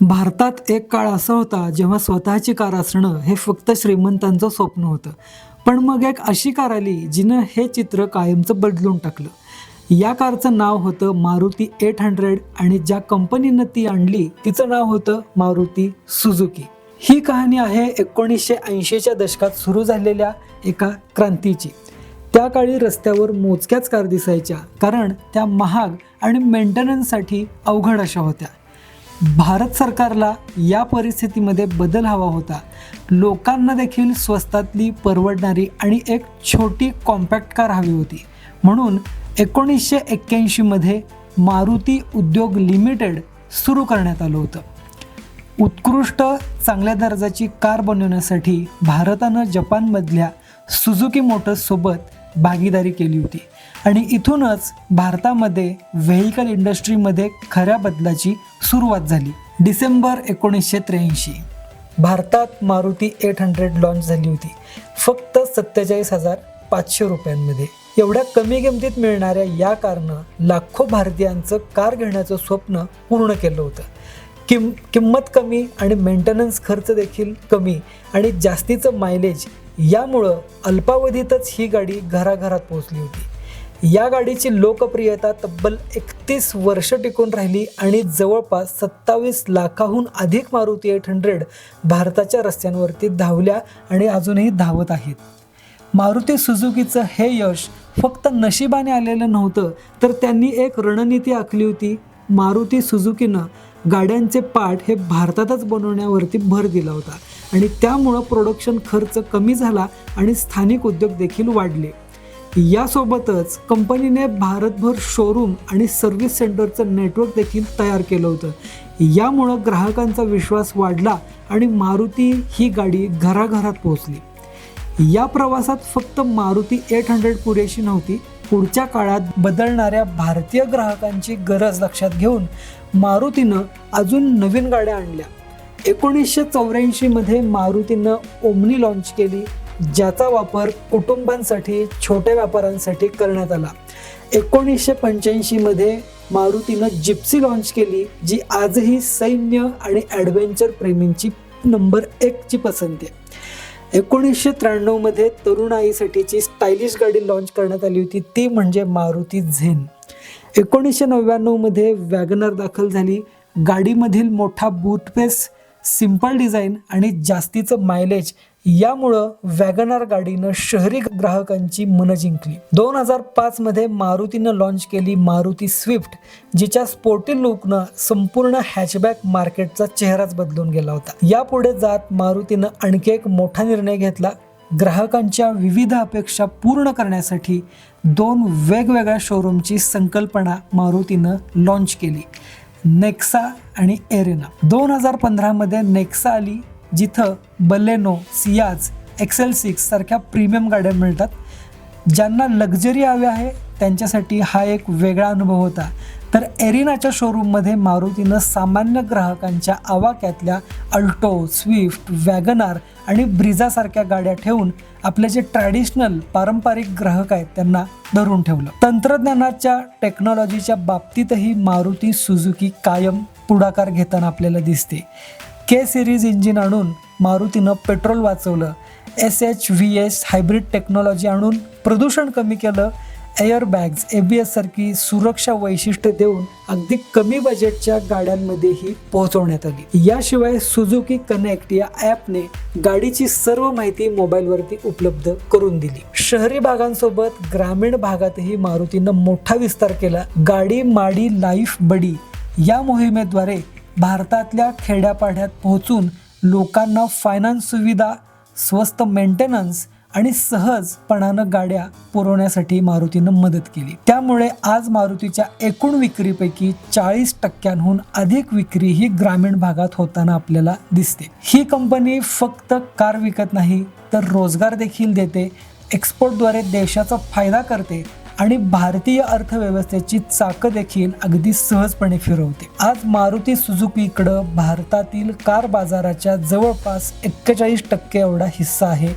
भारतात एक काळ असा होता जेव्हा स्वतःची कार असणं हे फक्त श्रीमंतांचं स्वप्न होतं. पण मग एक अशी कार आली जिनं हे चित्र कायमचं बदलून टाकलं. या कारचं नाव होतं मारुती एट हंड्रेड आणि ज्या कंपनीनं ती आणली तिचं नाव होतं मारुती सुझुकी ही कहाणी आहे एकोणीसशे ऐंशीच्या दशकात सुरू झालेल्या एका क्रांतीची. त्या काळी रस्त्यावर मोजक्याच कार दिसायच्या कारण त्या महाग आणि मेंटेनन्ससाठी अवघड अशा होत्या. भारत सरकारला या परिस्थितीमध्ये बदल हवा होता. लोकांना देखील स्वस्तातली परवडणारी आणि एक छोटी कॉम्पॅक्ट कार हवी होती. म्हणून एकोणीसशे एक्क्याऐंशीमध्ये मारुती उद्योग लिमिटेड सुरू करण्यात आलं होतं. उत्कृष्ट चांगल्या दर्जाची कार बनवण्यासाठी भारतानं जपानमधल्या सुझुकी मोटर्ससोबत भागीदारी केली होती. आणि इथूनच भारतामध्ये व्हेकल इंडस्ट्रीमध्ये खऱ्या बदलाची सुरुवात झाली. डिसेंबर एकोणीसशे त्र्याऐंशी. भारतात मारुती एट हंड्रेड लॉन्च झाली होती. फक्त सत्तेचाळीस हजार पाचशे रुपयांमध्ये. एवढ्या कमी किमतीत मिळणाऱ्या या कारनं लाखो भारतीयांचं कार घेण्याचं स्वप्न पूर्ण केलं होतं. किम किंमत कमी आणि मेंटेनन्स खर्च देखील कमी आणि जास्तीचं मायलेज यामुळं अल्पावधीतच ही गाडी घराघरात पोहोचली होती. या गाडीची लोकप्रियता तब्बल एकतीस वर्ष टिकून राहिली आणि जवळपास सत्तावीस लाखाहून अधिक मारुती एट हंड्रेड भारताच्या रस्त्यांवरती धावल्या आणि अजूनही धावत आहेत. मारुती सुझुकीचं हे यश फक्त नशिबाने आलेलं नव्हतं तर त्यांनी एक रणनीती आखली होती. मारुती सुझुकीनं गाड्यांचे पाठ हे भारतातच बनवण्यावरती भर दिला होता आणि त्यामुळं प्रोडक्शन खर्च कमी झाला आणि स्थानिक उद्योग देखील वाढले. यासोबतच कंपनीने भारतभर शोरूम आणि सर्व्हिस सेंटरचं नेटवर्क देखील तयार केलं होतं. यामुळं ग्राहकांचा विश्वास वाढला आणि मारुती ही गाडी घराघरात पोहोचली. या प्रवासात फक्त मारुती एट हंड्रेड पुरेशी नव्हती पुढच्या काळात बदलणाऱ्या भारतीय ग्राहकांची गरज लक्षात घेऊन मारुतीनं अजून नवीन गाड्या आणल्या. एकोणीसशे चौऱ्याऐंशीमध्ये मारुतीनं ओमनी लॉन्च केली. ज्याचा वापर कुटुंबांसाठी छोट्या व्यापाऱ्यांसाठी करण्यात आला. एकोणीसशे पंच्याऐंशीमध्ये मारुतीनं जिप्सी लॉन्च केली जी आजही सैन्य आणि ॲडव्हेंचर प्रेमींची नंबर एकची पसंती आहे. एकोणीसशे त्र्याण्णवमध्ये तरुणाईसाठीची स्टायलिश गाडी लॉन्च करण्यात आली होती ती म्हणजे मारुती झेन. एकोणीसशे नव्याण्णवमध्ये वॅगनर दाखल झाली. गाडीमधील मोठा बूटपेस सिंपल डिझाईन आणि जास्तीचं मायलेज यामुळं वॅगनार गाडीनं शहरी ग्राहकांची मनं जिंकली. दोन हजार पाचमध्ये मारुतीनं लॉन्च केली मारुती स्विफ्ट जिच्या स्पोर्टी लुकनं संपूर्ण हॅचबॅक मार्केटचा चेहराच बदलून गेला होता. यापुढे जात मारुतीनं आणखी एक मोठा निर्णय घेतला. ग्राहकांच्या विविध अपेक्षा पूर्ण करण्यासाठी दोन वेगवेगळ्या शोरूमची संकल्पना मारुतीनं लॉन्च केली. नेक्सा आणि एरेना. दोन हजार पंधरामध्ये नेक्सा आली. जिथं बलेनो सियाज एक्सेल सिक्स सारख्या प्रीमियम गाड्या मिळतात ज्यांना लक्झरी हवे आहे त्यांच्यासाठी हा एक वेगळा अनुभव होता. तर एरिनाच्या शोरूममध्ये मारुतीनं सामान्य ग्राहकांच्या आवाक्यातल्या अल्टो स्विफ्ट वॅगनार आणि ब्रिझासारख्या गाड्या ठेवून आपले जे ट्रॅडिशनल पारंपरिक ग्राहक आहेत त्यांना धरून ठेवलं. तंत्रज्ञानाच्या टेक्नॉलॉजीच्या बाबतीतही मारुती सुझुकी कायम पुढाकार घेताना आपल्याला दिसते. के सिरीज इंजिन आणून मारुतीनं पेट्रोल वाचवलं. S H V S hybrid technology आणून प्रदूषण कमी केलं. Air bags A B S सारखी सुरक्षा वैशिष्ट्य देऊन अगदी कमी बजेटच्या गाड्यांमध्येही पोहोचवण्यात आली. याशिवाय सुझुकी कनेक्ट या ॲपने गाडीची सर्व माहिती मोबाईलवरती उपलब्ध करून दिली. शहरी भागांसोबत ग्रामीण भागातही मारुतीनं मोठा विस्तार केला. गाडी माडी लाईफ बडी या मोहिमेद्वारे भारतातल्या खेड्यापाड्यात पोहोचून लोकांना फायनान्स सुविधा स्वस्त मेंटेनन्स आणि सहजपणानं गाड्या पुरवण्यासाठी मारुतीनं मदत केली. त्यामुळे आज मारुतीच्या एकूण विक्रीपैकी चाळीस टक्क्यांहून अधिक विक्री ही ग्रामीण भागात होताना आपल्याला दिसते. ही कंपनी फक्त कार विकत नाही तर रोजगार देखील देते एक्सपोर्टद्वारे देशाचा फायदा करते आणि भारतीय अर्थव्यवस्थेची चाकं देखील अगदी सहजपणे फिरवते. आज मारुती सुझुकीकडं भारतातील कार बाजाराच्या जवळपास एक्केचाळीस टक्के एवढा हिस्सा आहे.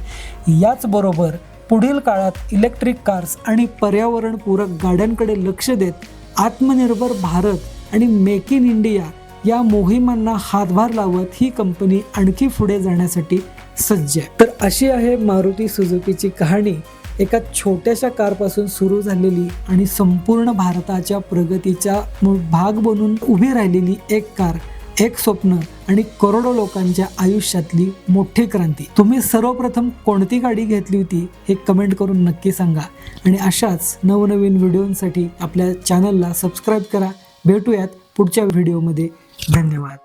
याचबरोबर पुढील काळात इलेक्ट्रिक कार्स आणि पर्यावरणपूरक गाड्यांकडे लक्ष देत आत्मनिर्भर भारत आणि मेक इन इंडिया या मोहिमांना हातभार लावत ही कंपनी आणखी पुढे जाण्यासाठी सज्ज आहे. तर अशी आहे मारुती सुझुकीची कहाणी. एका छोट्याशा कारपासून सुरू झालेली आणि संपूर्ण भारताच्या प्रगतीचा भाग बनून उभी राहिलेली एक कार एक स्वप्न आणि करोडो लोकांच्या आयुष्यातली मोठी क्रांती. तुम्ही सर्वप्रथम कोणती गाडी घेतली होती हे कमेंट करून नक्की सांगा. आणि अशाच नवनवीन व्हिडिओंसाठी आपल्या चॅनलला सबस्क्राईब करा. भेटूयात पुढच्या व्हिडिओमध्ये धन्यवाद.